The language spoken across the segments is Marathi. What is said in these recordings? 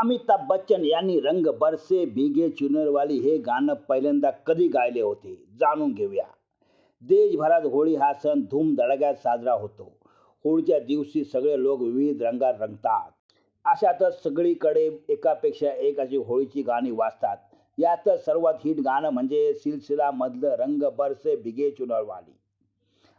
अमिताभ बच्चन यांनी रंग बरसे भिगे चुनरवाली हे गाणं पहिल्यांदा कधी गायले होते जाणून घेऊया. देशभरात होळी हा सण धूमधडक्यात साजरा होतो. होळीच्या दिवशी सगळे लोक विविध रंगात रंगतात. अशातच सगळीकडे एकापेक्षा एक अशी होळीची गाणी वाजतात. यातच सर्वात हिट गाणं म्हणजे सिलसिलामधलं रंग बरसे भिगे चुनरवाली.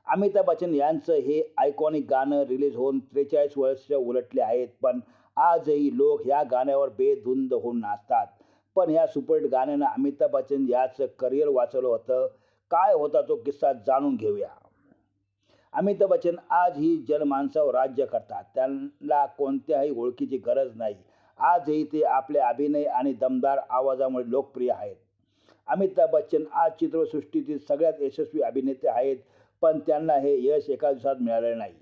अमिताभ बच्चन यांचं हे आयकॉनिक गाणं रिलीज होऊन त्रेचाळीस वर्ष उलटले आहेत. पण आजही लोक ह्या गाण्यावर बेधुंद होऊन नाचतात. पण ह्या सुपरहिट गाण्यानं अमिताभ बच्चन याचं करिअर वाचवलं होतं. काय होता तो किस्सा जाणून घेऊया. अमिताभ बच्चन आजही जनमानसावर राज्य करतात. त्यांना कोणत्याही ओळखीची गरज नाही. आजही ते आपल्या अभिनय आणि दमदार आवाजामुळे लोकप्रिय आहेत. अमिताभ बच्चन आज चित्रसृष्टीतील सगळ्यात यशस्वी अभिनेते आहेत. पण त्यांना हे यश एका दिवसात मिळालं नाही.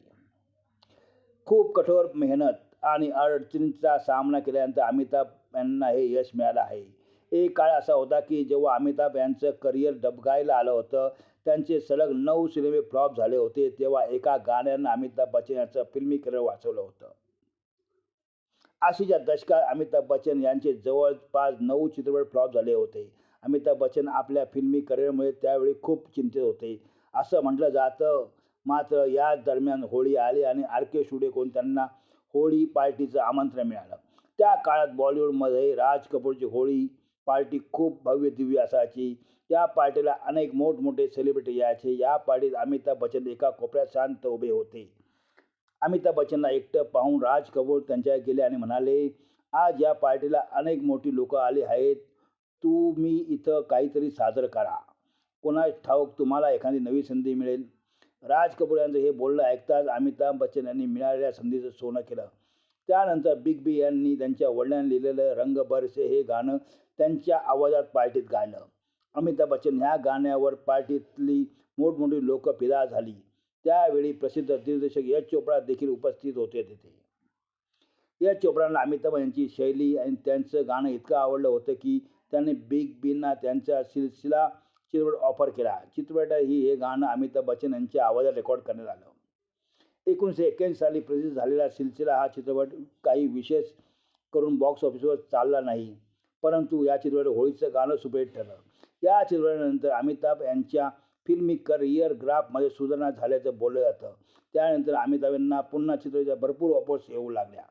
खूप कठोर मेहनत आणि अडचणींचा सामना केल्यानंतर अमिताभ यांना हे यश मिळालं आहे. एक काळ असा होता की जेव्हा अमिताभ यांचं करिअर डबगायला आलं होतं त्यांचे सलग नऊ सिनेमे फ्लॉप झाले होते तेव्हा एका गाण्यानं अमिताभ बच्चन यांचं फिल्मी करिअर वाचवलं होतं. आशीच्या दशकात अमिताभ बच्चन यांचे जवळपास नऊ चित्रपट फ्लॉप झाले होते. अमिताभ बच्चन आपल्या फिल्मी करिअरमुळे त्यावेळी खूप चिंतित होते. असं म्हटलं जातं. मात्र या दरम्यान होळी आली आणि आर के कोण त्यांना होळी पार्टीचं आमंत्रण मिळालं. त्या काळात बॉलिवूडमध्ये राज कपूरची होळी पार्टी खूप भव्य दिव्य असायची. या पार्टीला अनेक मोठमोठे सेलिब्रिटी यायचे. या पार्टीत अमिताभ बच्चन एका कोपऱ्यात शांत उभे होते. अमिताभ बच्चनला एकटं पाहून राज कपूर त्यांच्या गेले आणि म्हणाले आज या पार्टीला अनेक मोठी लोकं आली आहेत. तुम्ही इथं काहीतरी सादर करा. कोणास ठाऊक तुम्हाला एखादी नवी संधी मिळेल. राज कपूर यांचं हे बोलणं ऐकताच अमिताभ बच्चन यांनी मिळालेल्या संधीचं सोनं केलं. त्यानंतर बिग बी यांनी त्यांच्या वडिलांनी लिहिलेलं रंग बरसे हे गाणं त्यांच्या आवाजात पार्टीत गायलं. अमिताभ बच्चन ह्या गाण्यावर पार्टीतली मोठमोठी लोकं फिदा झाली. त्यावेळी प्रसिद्ध दिग्दर्शक यश चोपडा देखील उपस्थित होते तिथे. यश चोपडांना अमिताभ यांची शैली आणि त्यांचं गाणं इतकं आवडलं होतं की त्यांनी बिग बींना त्यांचा सिलसिला चित्रपट ऑफर केला. चित्रपट ही हे गाणं अमिताभ बच्चन यांच्या आवाजात रेकॉर्ड करण्यात आलं. एकोणीसशे एक्क्याऐंशी साली प्रसिद्ध झालेला सिलसिला हा चित्रपट काही विशेष करून बॉक्स ऑफिसवर चालला नाही. परंतु या चित्रपट होळीचं गाणं सुपरहिट ठरलं. या चित्रपटानंतर अमिताभ यांच्या फिल्मी करिअर ग्राफमध्ये सुधारणा झाल्याचं बोललं जातं. त्यानंतर अमिताभ यांना पुन्हा चित्रपटाच्या भरपूर ऑफर्स येऊ लागल्या.